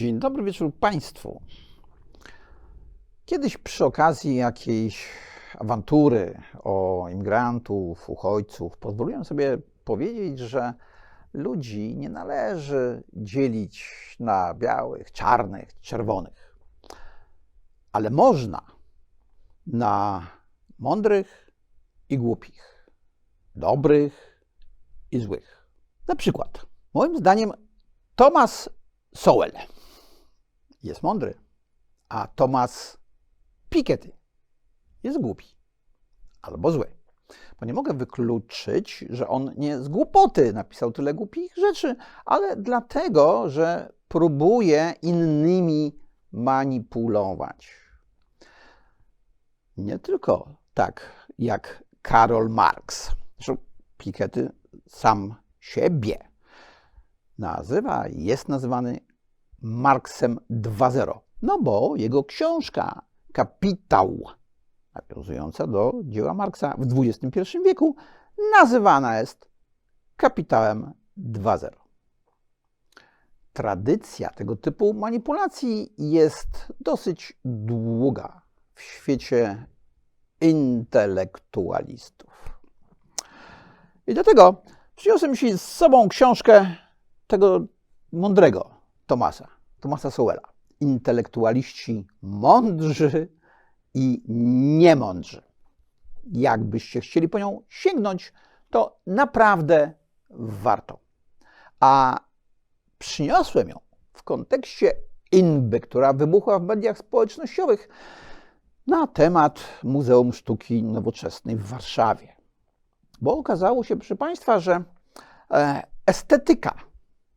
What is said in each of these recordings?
Dzień dobry wieczór Państwu. Kiedyś przy okazji jakiejś awantury o imigrantów, uchodźców, pozwoliłem sobie powiedzieć, że ludzi nie należy dzielić na białych, czarnych, czerwonych, ale można na mądrych i głupich, dobrych i złych. Na przykład, moim zdaniem, Thomas Sowell jest mądry, a Thomas Piketty jest głupi albo zły. Bo nie mogę wykluczyć, że on nie z głupoty napisał tyle głupich rzeczy, ale dlatego, że próbuje innymi manipulować. Nie tylko tak jak Karol Marx. Zresztą Piketty sam siebie nazywa, jest nazywany Marksem 2.0. No bo jego książka Kapitał, nawiązująca do dzieła Marksa w XXI wieku, nazywana jest Kapitałem 2.0. Tradycja tego typu manipulacji jest dosyć długa w świecie intelektualistów. I dlatego przyniosłem ci z sobą książkę tego mądrego Tomasa, Tomasa Sowella. Intelektualiści mądrzy i niemądrzy. Jakbyście chcieli po nią sięgnąć, to naprawdę warto. A przyniosłem ją w kontekście inby, która wybuchła w mediach społecznościowych na temat Muzeum Sztuki Nowoczesnej w Warszawie. Bo okazało się, proszę Państwa, że e, estetyka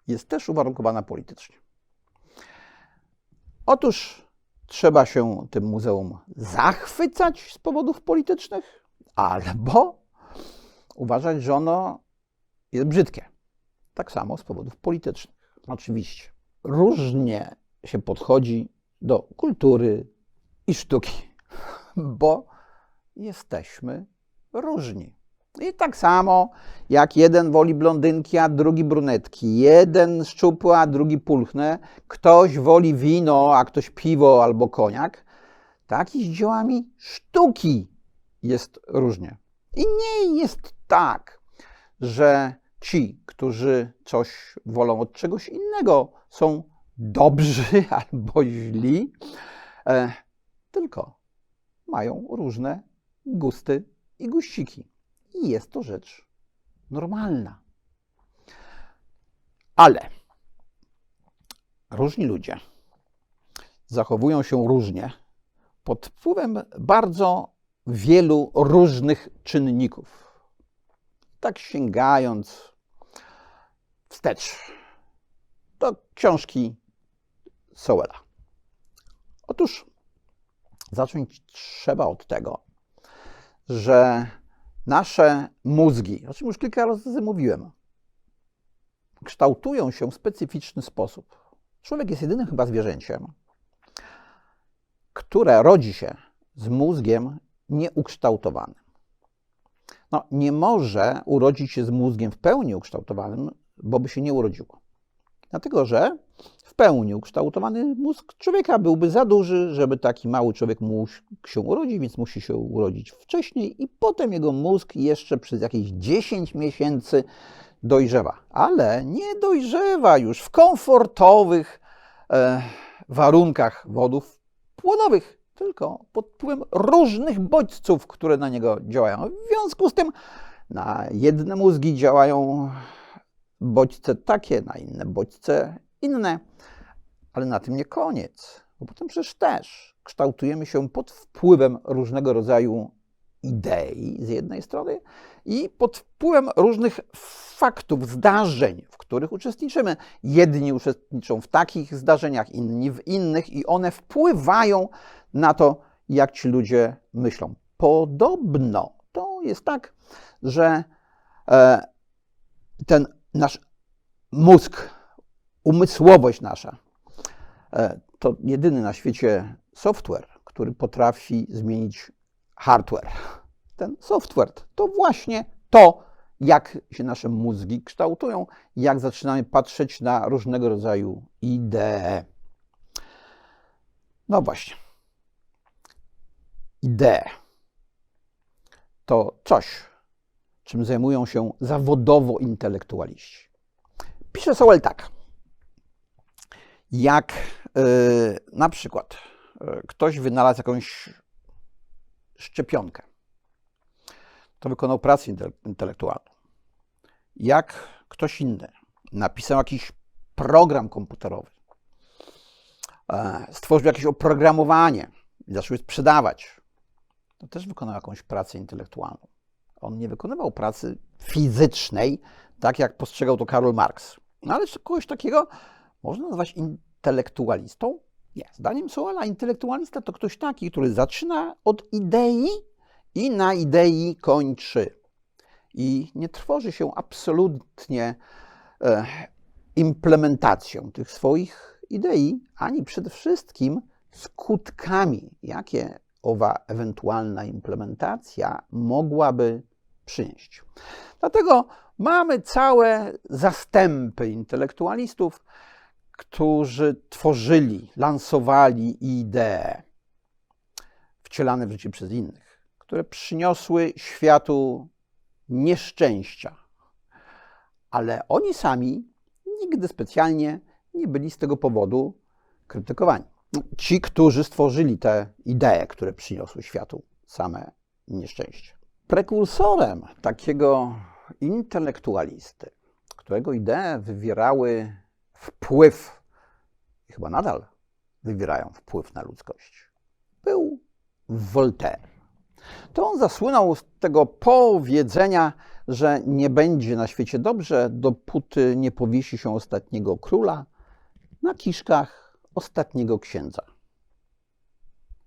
jest też uwarunkowana politycznie. Otóż trzeba się tym muzeum zachwycać z powodów politycznych, albo uważać, że ono jest brzydkie. Tak samo z powodów politycznych. Oczywiście. Różnie się podchodzi do kultury i sztuki, bo jesteśmy różni. I tak samo jak jeden woli blondynki, a drugi brunetki, jeden szczupły, a drugi pulchne, ktoś woli wino, a ktoś piwo albo koniak, tak i z dziełami sztuki jest różnie. I nie jest tak, że ci, którzy coś wolą od czegoś innego, są dobrzy albo źli, e, tylko mają różne gusty i guściki i jest to rzecz normalna. Ale różni ludzie zachowują się różnie pod wpływem bardzo wielu różnych czynników. Tak sięgając wstecz do książki Sowella. Otóż zacząć trzeba od tego, że nasze mózgi, o czym już kilka razy mówiłem, kształtują się w specyficzny sposób. Człowiek jest jedynym chyba zwierzęciem, które rodzi się z mózgiem nieukształtowanym. No, nie może urodzić się z mózgiem w pełni ukształtowanym, bo by się nie urodziło. Dlatego, że w pełni ukształtowany mózg człowieka byłby za duży, żeby taki mały człowiek mógł się urodzić, więc musi się urodzić wcześniej i potem jego mózg jeszcze przez jakieś 10 miesięcy dojrzewa. Ale nie dojrzewa już w komfortowych e, warunkach wodów płonowych, tylko pod wpływem różnych bodźców, które na niego działają. W związku z tym na jedne mózgi działają bodźce takie, na inne bodźce inne. Ale na tym nie koniec, bo potem przecież też kształtujemy się pod wpływem różnego rodzaju idei z jednej strony i pod wpływem różnych faktów, zdarzeń, w których uczestniczymy. Jedni uczestniczą w takich zdarzeniach, inni w innych, i one wpływają na to, jak ci ludzie myślą. Podobno to jest tak, że e, ten nasz mózg, umysłowość nasza, e, to jedyny na świecie software, który potrafi zmienić hardware. Ten software to właśnie to, jak się nasze mózgi kształtują, jak zaczynamy patrzeć na różnego rodzaju idee. No właśnie. Idee to coś, czym zajmują się zawodowo intelektualiści. Pisze Sowell tak. Jak yy, na przykład yy, ktoś wynalazł jakąś szczepionkę, to wykonał pracę intelektualną. Jak ktoś inny napisał jakiś program komputerowy, stworzył jakieś oprogramowanie i zaczął je sprzedawać, to też wykonał jakąś pracę intelektualną. On nie wykonywał pracy fizycznej, tak jak postrzegał to Karol Marx. No ale kogoś takiego można nazwać intelektualistą? Nie. Zdaniem Sowella intelektualista to ktoś taki, który zaczyna od idei i na idei kończy. I nie trwoży się absolutnie e, implementacją tych swoich idei, ani przede wszystkim skutkami, jakie owa ewentualna implementacja mogłaby przynieść. Dlatego mamy całe zastępy intelektualistów, którzy tworzyli, lansowali idee wcielane w życie przez innych, które przyniosły światu nieszczęścia. Ale oni sami nigdy specjalnie nie byli z tego powodu krytykowani. Ci, którzy stworzyli te idee, które przyniosły światu same nieszczęście. Prekursorem takiego intelektualisty, którego idee wywierały wpływ, i chyba nadal wywierają wpływ na ludzkość, był Voltaire. To on zasłynął z tego powiedzenia, że nie będzie na świecie dobrze, dopóty nie powiesi się ostatniego króla na kiszkach ostatniego księdza.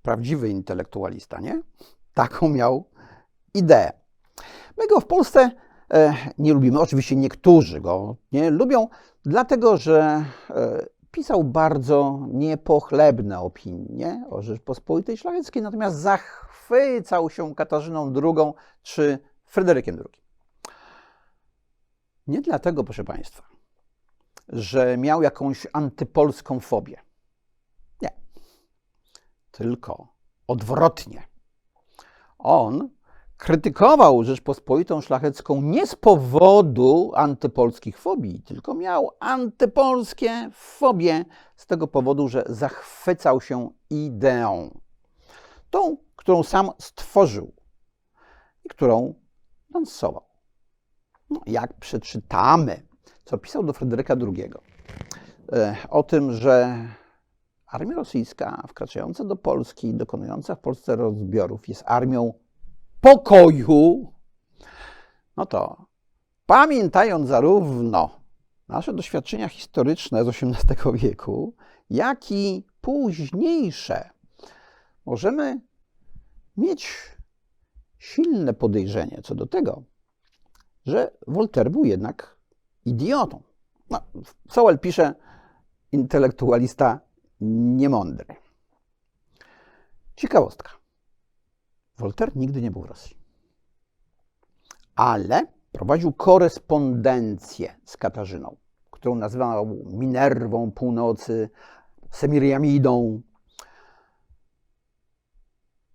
Prawdziwy intelektualista, nie? Taką miał ideę. My go w Polsce e, nie lubimy. Oczywiście niektórzy go nie lubią, dlatego że e, pisał bardzo niepochlebne opinie o Rzeczpospolitej Szlacheckiej, natomiast zachwycał się Katarzyną II czy Fryderykiem II. Nie dlatego, proszę Państwa, że miał jakąś antypolską fobię. Nie. Tylko odwrotnie. On krytykował Rzeczpospolitą Szlachecką nie z powodu antypolskich fobii, tylko miał antypolskie fobie z tego powodu, że zachwycał się ideą. Tą, którą sam stworzył i którą lansował. No, jak przeczytamy, co pisał do Fryderyka II, e, o tym, że armia rosyjska wkraczająca do Polski, dokonująca w Polsce rozbiorów, jest armią pokoju, no to pamiętając zarówno nasze doświadczenia historyczne z XVIII wieku, jak i późniejsze, możemy mieć silne podejrzenie co do tego, że Voltaire był jednak idiotą. No, Sowell pisze, intelektualista niemądry. Ciekawostka. Voltaire nigdy nie był w Rosji. Ale prowadził korespondencję z Katarzyną, którą nazywał Minerwą Północy, Semiriamidą.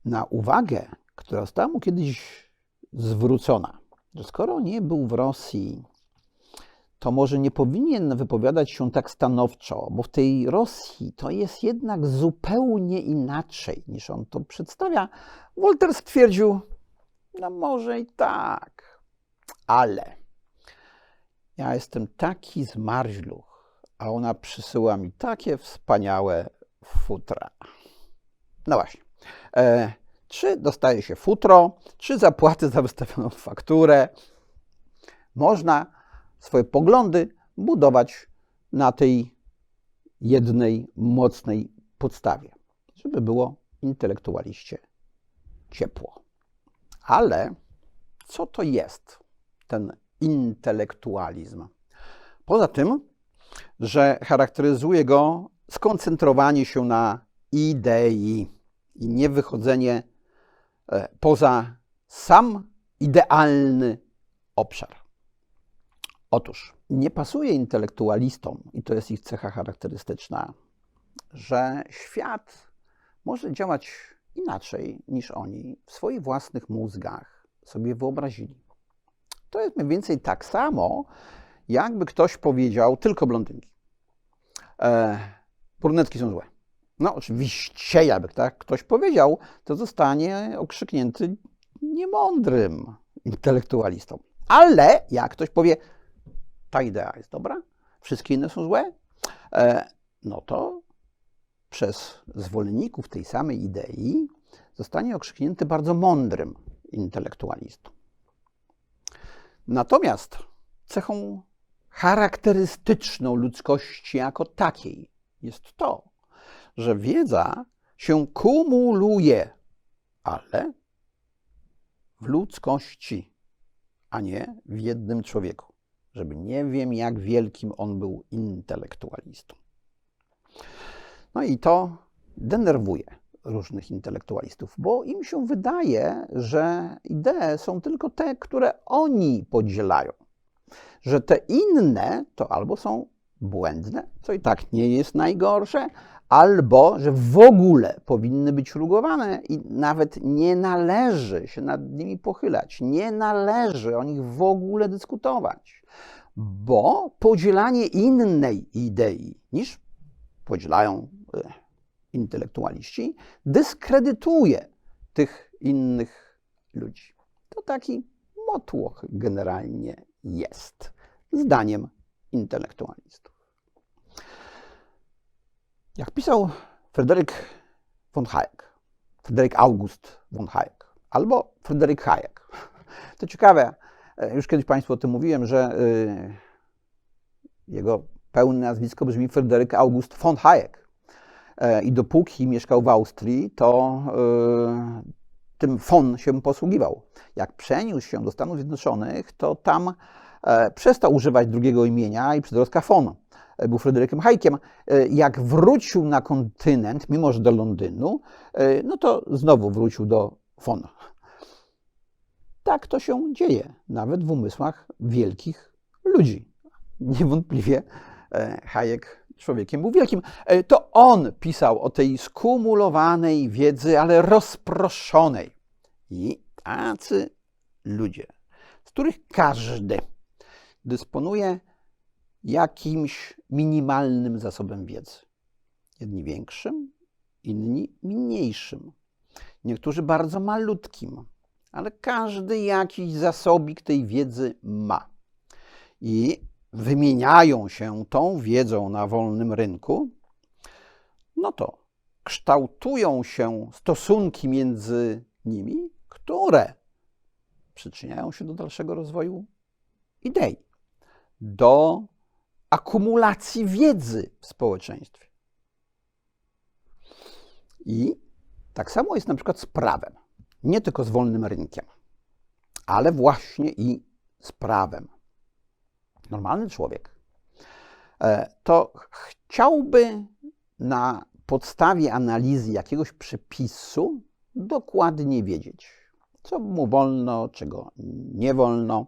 Na uwagę, która została mu kiedyś zwrócona, że skoro nie był w Rosji, to może nie powinien wypowiadać się tak stanowczo, bo w tej Rosji to jest jednak zupełnie inaczej niż on to przedstawia. Wolter stwierdził, no może i tak, ale ja jestem taki zmarzluch, a ona przysyła mi takie wspaniałe futra. No właśnie. E, czy dostaje się futro, czy zapłaty za wystawioną fakturę? Można swoje poglądy budować na tej jednej mocnej podstawie, żeby było intelektualiście ciepło. Ale co to jest ten intelektualizm? Poza tym, że charakteryzuje go skoncentrowanie się na idei i nie wychodzenie e, poza sam idealny obszar. Otóż nie pasuje intelektualistom, i to jest ich cecha charakterystyczna, że świat może działać inaczej niż oni w swoich własnych mózgach sobie wyobrazili. To jest mniej więcej tak samo, jakby ktoś powiedział tylko blondynki. E, brunetki są złe. No oczywiście, jakby tak ktoś powiedział, to zostanie okrzyknięty niemądrym intelektualistą. Ale jak ktoś powie, ta idea jest dobra, wszystkie inne są złe, e, no to przez zwolenników tej samej idei zostanie okrzyknięty bardzo mądrym intelektualistą. Natomiast cechą charakterystyczną ludzkości jako takiej jest to, że wiedza się kumuluje, ale w ludzkości, a nie w jednym człowieku. Żeby nie wiem, jak wielkim on był intelektualistą. No i to denerwuje różnych intelektualistów, bo im się wydaje, że idee są tylko te, które oni podzielają. Że te inne to albo są błędne, co i tak nie jest najgorsze, albo że w ogóle powinny być rugowane i nawet nie należy się nad nimi pochylać, nie należy o nich w ogóle dyskutować, bo podzielanie innej idei niż podzielają e, intelektualiści, dyskredytuje tych innych ludzi. To taki motłoch generalnie jest, zdaniem intelektualistów. Jak pisał Fryderyk von Hayek, Fryderyk August von Hayek albo Fryderyk Hayek. To ciekawe, e, już kiedyś Państwu o tym mówiłem, że e, jego pełne nazwisko brzmi Fryderyk August von Hayek. E, I dopóki mieszkał w Austrii, to tym von się posługiwał. Jak przeniósł się do Stanów Zjednoczonych, to tam przestał używać drugiego imienia i przedrostka von. E, był Fryderykiem Hajkiem, e, jak wrócił na kontynent, mimo że do Londynu, e, no to znowu wrócił do Fon. Tak to się dzieje, nawet w umysłach wielkich ludzi. Niewątpliwie Hayek człowiekiem był wielkim. To on pisał o tej skumulowanej wiedzy, ale rozproszonej. I tacy ludzie, z których każdy dysponuje jakimś minimalnym zasobem wiedzy. Jedni większym, inni mniejszym. Niektórzy bardzo malutkim, ale każdy jakiś zasobik tej wiedzy ma. I wymieniają się tą wiedzą na wolnym rynku, no to kształtują się stosunki między nimi, które przyczyniają się do dalszego rozwoju idei, do akumulacji wiedzy w społeczeństwie. I tak samo jest na przykład z prawem. Nie tylko z wolnym rynkiem, ale właśnie i z prawem. Normalny człowiek e, to chciałby na podstawie analizy jakiegoś przepisu dokładnie wiedzieć, co mu wolno, czego nie wolno.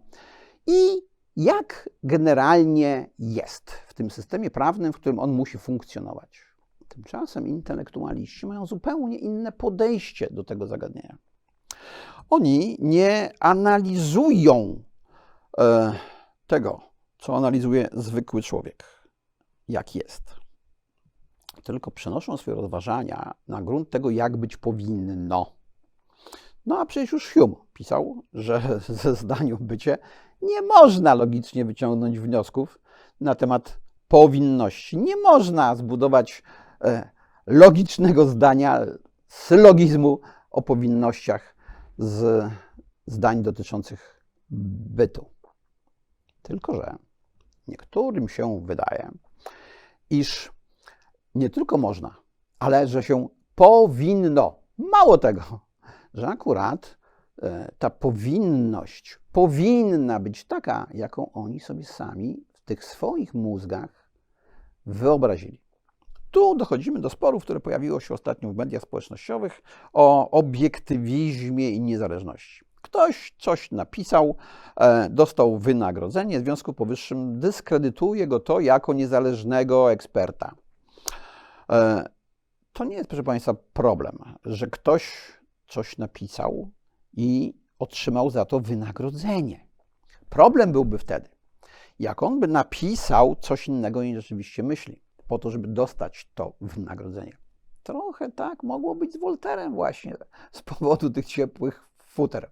I jak generalnie jest w tym systemie prawnym, w którym on musi funkcjonować. Tymczasem intelektualiści mają zupełnie inne podejście do tego zagadnienia. Oni nie analizują e, tego, co analizuje zwykły człowiek, jak jest, tylko przenoszą swoje rozważania na grunt tego, jak być powinno. No a przecież już Hume pisał, że ze zdaniu bycie nie można logicznie wyciągnąć wniosków na temat powinności. Nie można zbudować e, logicznego zdania, sylogizmu o powinnościach z zdań dotyczących bytu. Tylko, że niektórym się wydaje, iż nie tylko można, ale że się powinno. Mało tego, że akurat e, ta powinność powinna być taka, jaką oni sobie sami w tych swoich mózgach wyobrazili. Tu dochodzimy do sporów, które pojawiło się ostatnio w mediach społecznościowych o obiektywizmie i niezależności. Ktoś coś napisał, e, dostał wynagrodzenie, w związku z powyższym dyskredytuje go to jako niezależnego eksperta. E, to nie jest, proszę Państwa, problem, że ktoś coś napisał i otrzymał za to wynagrodzenie. Problem byłby wtedy, jak on by napisał coś innego niż rzeczywiście myśli, po to, żeby dostać to wynagrodzenie. Trochę tak mogło być z Wolterem właśnie, z powodu tych ciepłych futer.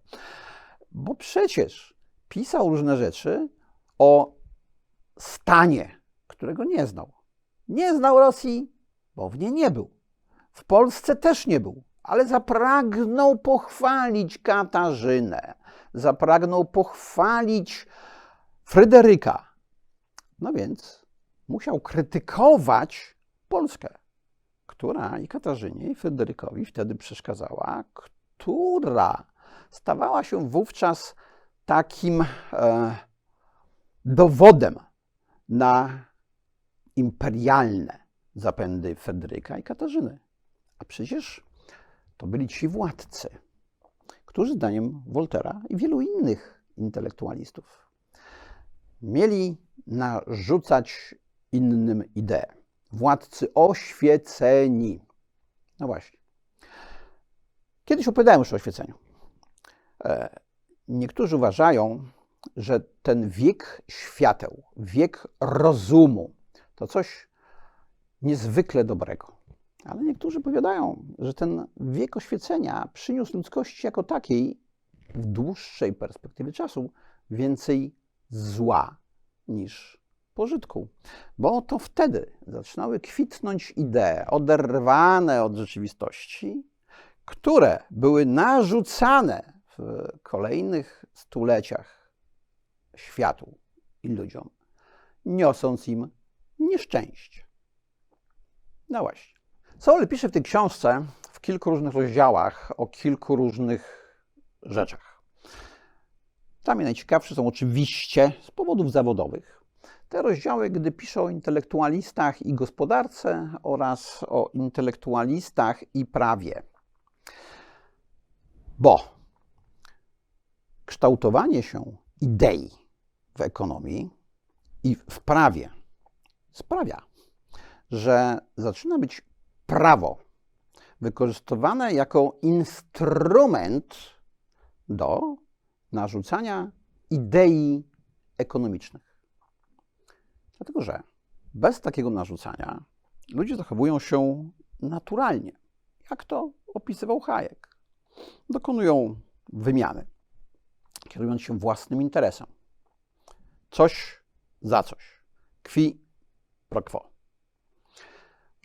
Bo przecież pisał różne rzeczy o stanie, którego nie znał. Nie znał Rosji, bo w niej nie był. W Polsce też nie był, ale zapragnął pochwalić Katarzynę, zapragnął pochwalić Fryderyka. No więc musiał krytykować Polskę, która i Katarzynie, i Fryderykowi wtedy przeszkadzała, która stawała się wówczas takim e, dowodem na imperialne zapędy Fryderyka i Katarzyny. A przecież to byli ci władcy, którzy zdaniem Woltera i wielu innych intelektualistów mieli narzucać innym ideę. Władcy oświeceni. No właśnie. Kiedyś opowiadałem już o oświeceniu. E, niektórzy uważają, że ten wiek świateł, wiek rozumu, to coś niezwykle dobrego. Ale niektórzy powiadają, że ten wiek oświecenia przyniósł ludzkości jako takiej w dłuższej perspektywie czasu więcej zła niż pożytku. Bo to wtedy zaczynały kwitnąć idee oderwane od rzeczywistości, które były narzucane w kolejnych stuleciach światu i ludziom, niosąc im nieszczęście. No właśnie. Soul pisze w tej książce w kilku różnych rozdziałach o kilku różnych rzeczach. Dla mnie najciekawsze są oczywiście z powodów zawodowych. Te rozdziały, gdy pisze o intelektualistach i gospodarce oraz o intelektualistach i prawie. Bo kształtowanie się idei w ekonomii i w prawie sprawia, że zaczyna być prawo wykorzystywane jako instrument do narzucania idei ekonomicznych. Dlatego, że bez takiego narzucania ludzie zachowują się naturalnie, jak to opisywał Hayek. Dokonują wymiany, kierując się własnym interesem. Coś za coś. Qui pro quo.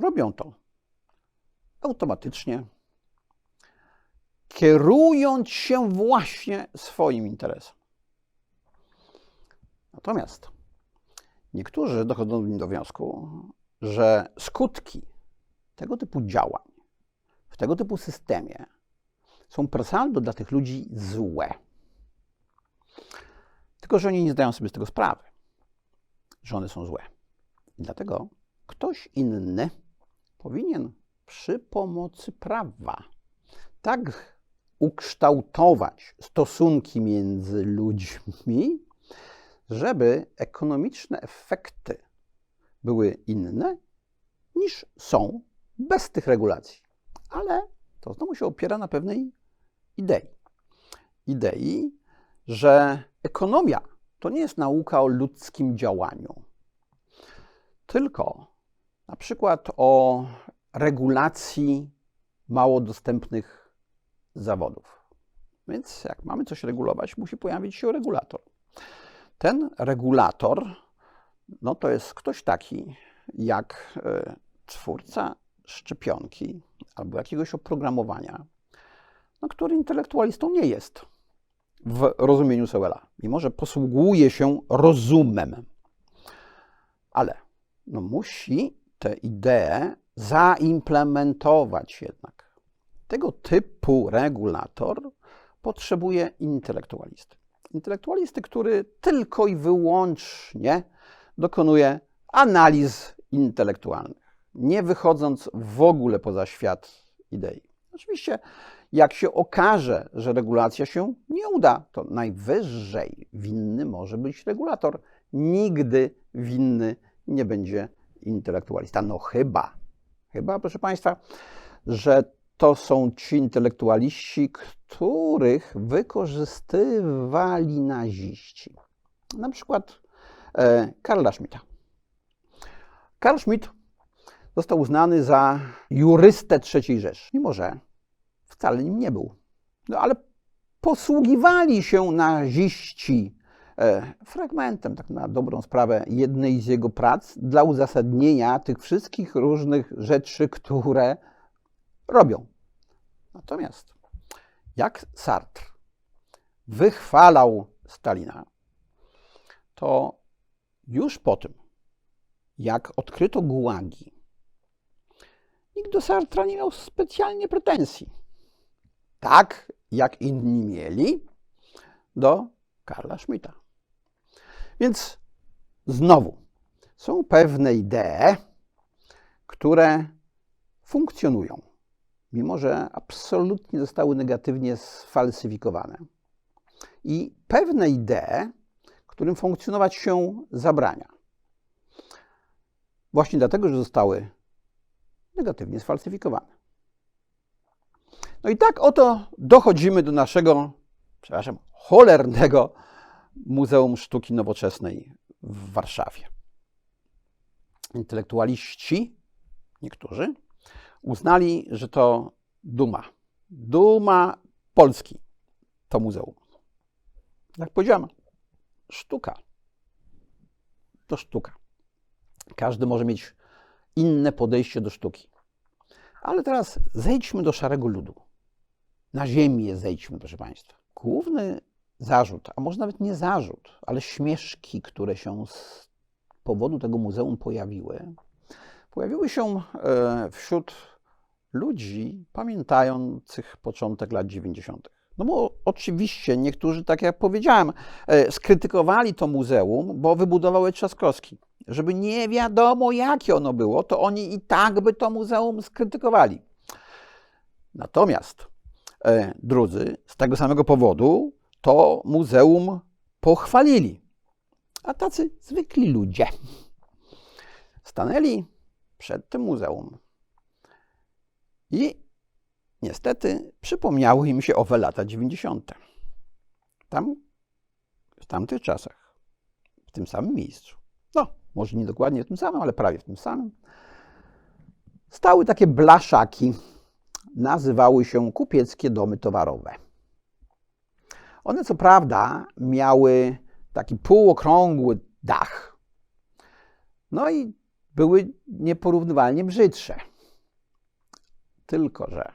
Robią to automatycznie, kierując się właśnie swoim interesem. Natomiast niektórzy dochodzą do wniosku, że skutki tego typu działań w tego typu systemie są per dla tych ludzi złe. Tylko, że oni nie zdają sobie z tego sprawy, że one są złe. I dlatego ktoś inny powinien przy pomocy prawa tak ukształtować stosunki między ludźmi, żeby ekonomiczne efekty były inne niż są bez tych regulacji. Ale to znowu się opiera na pewnej idei. Idei, że ekonomia to nie jest nauka o ludzkim działaniu, tylko na przykład o regulacji mało dostępnych zawodów. Więc jak mamy coś regulować, musi pojawić się regulator. Ten regulator no to jest ktoś taki jak e, twórca szczepionki albo jakiegoś oprogramowania, no, który intelektualistą nie jest w rozumieniu Sewella, mimo że posługuje się rozumem. Ale no, musi tę ideę zaimplementować jednak. Tego typu regulator potrzebuje intelektualisty. Intelektualisty, który tylko i wyłącznie dokonuje analiz intelektualnych, nie wychodząc w ogóle poza świat idei. Oczywiście, jak się okaże, że regulacja się nie uda, to najwyżej winny może być regulator. Nigdy winny nie będzie intelektualista. No chyba, Chyba, proszę Państwa, że to są ci intelektualiści, których wykorzystywali naziści. Na przykład e, Karla Schmidta. Karl Schmidt został uznany za jurystę III Rzeszy, mimo że wcale nim nie był. No ale posługiwali się naziści fragmentem, tak na dobrą sprawę, jednej z jego prac dla uzasadnienia tych wszystkich różnych rzeczy, które robią. Natomiast jak Sartre wychwalał Stalina, to już po tym, jak odkryto gułagi, nikt do Sartra nie miał specjalnie pretensji. Tak jak inni mieli do Karla Schmidta. Więc znowu są pewne idee, które funkcjonują, mimo że absolutnie zostały negatywnie sfalsyfikowane. I pewne idee, którym funkcjonować się zabrania. Właśnie dlatego, że zostały negatywnie sfalsyfikowane. No i tak oto dochodzimy do naszego, przepraszam, cholernego Muzeum Sztuki Nowoczesnej w Warszawie. Intelektualiści, niektórzy, uznali, że to duma. Duma Polski to muzeum. Jak powiedziałem, sztuka. To sztuka. Każdy może mieć inne podejście do sztuki. Ale teraz zejdźmy do szarego ludu. Na ziemię zejdźmy, proszę Państwa. Główny zarzut, a może nawet nie zarzut, ale śmieszki, które się z powodu tego muzeum pojawiły, pojawiły się e, wśród ludzi pamiętających początek lat 90. No bo oczywiście niektórzy, tak jak powiedziałem, e, skrytykowali to muzeum, bo wybudował je Trzaskowski. Żeby nie wiadomo, jakie ono było, to oni i tak by to muzeum skrytykowali. Natomiast e, drudzy z tego samego powodu to muzeum pochwalili. A tacy zwykli ludzie stanęli przed tym muzeum i niestety przypomniały im się owe lata 90. Tam, w tamtych czasach, w tym samym miejscu, no, może nie dokładnie w tym samym, ale prawie w tym samym, stały takie blaszaki. Nazywały się kupieckie domy towarowe. One co prawda miały taki półokrągły dach. No i były nieporównywalnie brzydsze. Tylko, że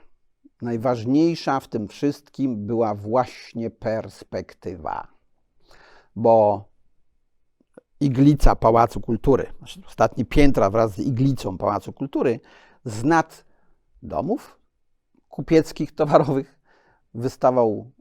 najważniejsza w tym wszystkim była właśnie perspektywa. Bo iglica Pałacu Kultury, znaczy ostatnie piętra wraz z iglicą Pałacu Kultury, z nad domów kupieckich, towarowych wystawał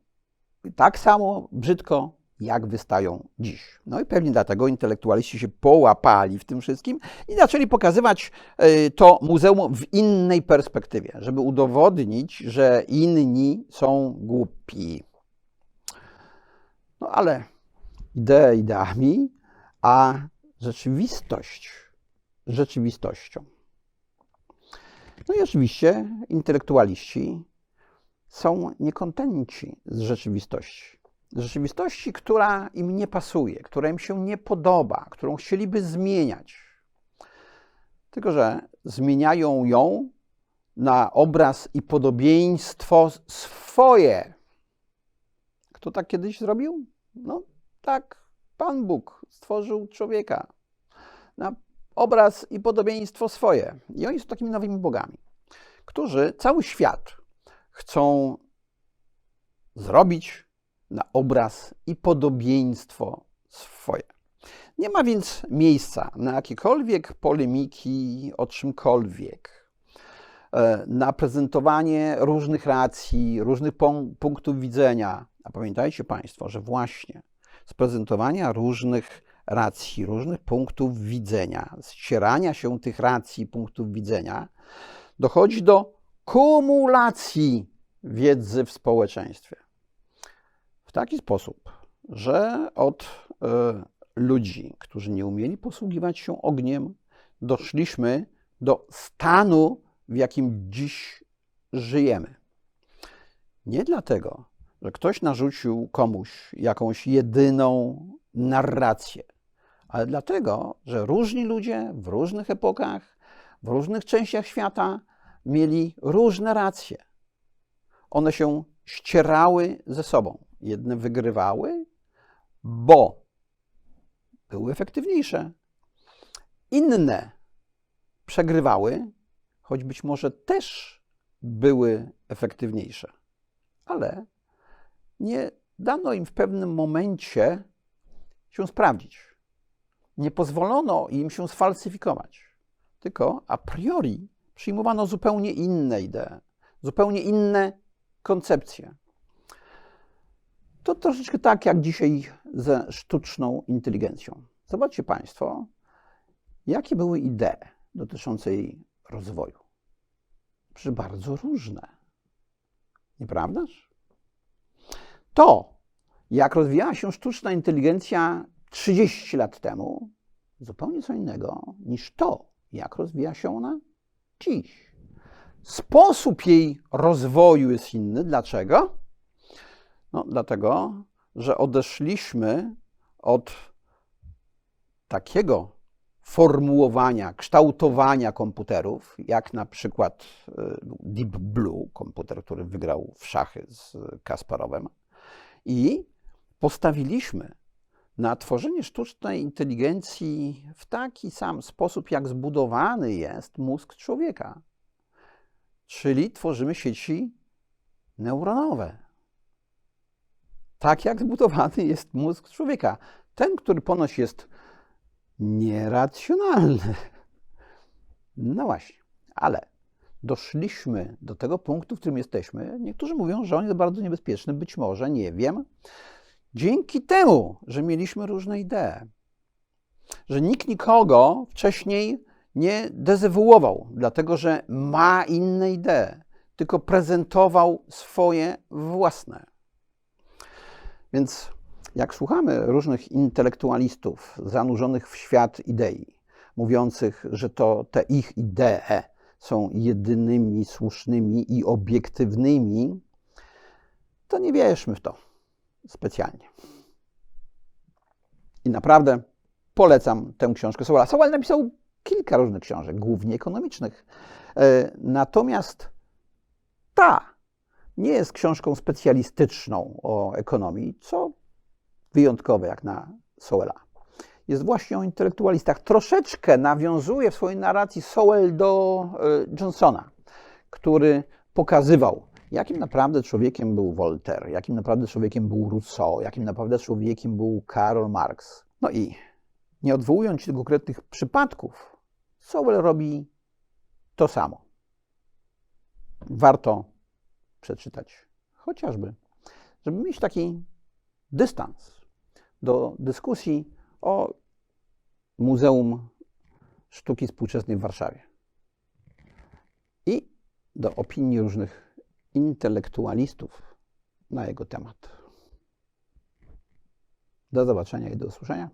tak samo brzydko, jak wystają dziś. No i pewnie dlatego intelektualiści się połapali w tym wszystkim i zaczęli pokazywać e, to muzeum w innej perspektywie, żeby udowodnić, że inni są głupi. No ale idee ideami, a rzeczywistość rzeczywistością. No i oczywiście intelektualiści są niekontenci z rzeczywistości. Z rzeczywistości, która im nie pasuje, która im się nie podoba, którą chcieliby zmieniać. Tylko, że zmieniają ją na obraz i podobieństwo swoje. Kto tak kiedyś zrobił? No tak, Pan Bóg stworzył człowieka na obraz i podobieństwo swoje. I oni są takimi nowymi bogami, którzy cały świat chcą zrobić na obraz i podobieństwo swoje. Nie ma więc miejsca na jakiekolwiek polemiki o czymkolwiek, e, na prezentowanie różnych racji, różnych punktów widzenia. A pamiętajcie Państwo, że właśnie z prezentowania różnych racji, różnych punktów widzenia, ścierania się tych racji, punktów widzenia, dochodzi do kumulacji wiedzy w społeczeństwie. W taki sposób, że od y, ludzi, którzy nie umieli posługiwać się ogniem, doszliśmy do stanu, w jakim dziś żyjemy. Nie dlatego, że ktoś narzucił komuś jakąś jedyną narrację, ale dlatego, że różni ludzie w różnych epokach, w różnych częściach świata mieli różne racje. One się ścierały ze sobą. Jedne wygrywały, bo były efektywniejsze. Inne przegrywały, choć być może też były efektywniejsze. Ale nie dano im w pewnym momencie się sprawdzić. Nie pozwolono im się sfalsyfikować, tylko a priori przyjmowano zupełnie inne idee, zupełnie inne koncepcje. To troszeczkę tak jak dzisiaj ze sztuczną inteligencją. Zobaczcie Państwo, jakie były idee dotyczące jej rozwoju. Przecież bardzo różne. Nieprawdaż? To, jak rozwijała się sztuczna inteligencja 30 lat temu, zupełnie co innego niż to, jak rozwija się ona dziś. Sposób jej rozwoju jest inny. Dlaczego? No, dlatego, że odeszliśmy od takiego formułowania, kształtowania komputerów, jak na przykład y, Deep Blue, komputer, który wygrał w szachy z Kasparowem, i postawiliśmy na tworzenie sztucznej inteligencji w taki sam sposób, jak zbudowany jest mózg człowieka. Czyli tworzymy sieci neuronowe. Tak jak zbudowany jest mózg człowieka. Ten, który ponoć jest nieracjonalny. No właśnie, ale doszliśmy do tego punktu, w którym jesteśmy. Niektórzy mówią, że on jest bardzo niebezpieczny, być może, nie wiem. Dzięki temu, że mieliśmy różne idee, że nikt nikogo wcześniej nie dezewuował, dlatego że ma inne idee, tylko prezentował swoje własne. Więc jak słuchamy różnych intelektualistów zanurzonych w świat idei, mówiących, że to te ich idee są jedynymi słusznymi i obiektywnymi, to nie wierzmy w to specjalnie. I naprawdę polecam tę książkę Sowala. Sowal napisał kilka różnych książek, głównie ekonomicznych. E, natomiast ta nie jest książką specjalistyczną o ekonomii, co wyjątkowe jak na Sowela. Jest właśnie o intelektualistach. Troszeczkę nawiązuje w swojej narracji Sowell do e, Johnsona, który pokazywał, jakim naprawdę człowiekiem był Voltaire, jakim naprawdę człowiekiem był Rousseau, jakim naprawdę człowiekiem był Karol Marx. No i nie odwołując się do konkretnych przypadków, Sowell robi to samo. Warto przeczytać, chociażby, żeby mieć taki dystans do dyskusji o Muzeum Sztuki Współczesnej w Warszawie i do opinii różnych intelektualistów na jego temat. Do zobaczenia i do usłyszenia.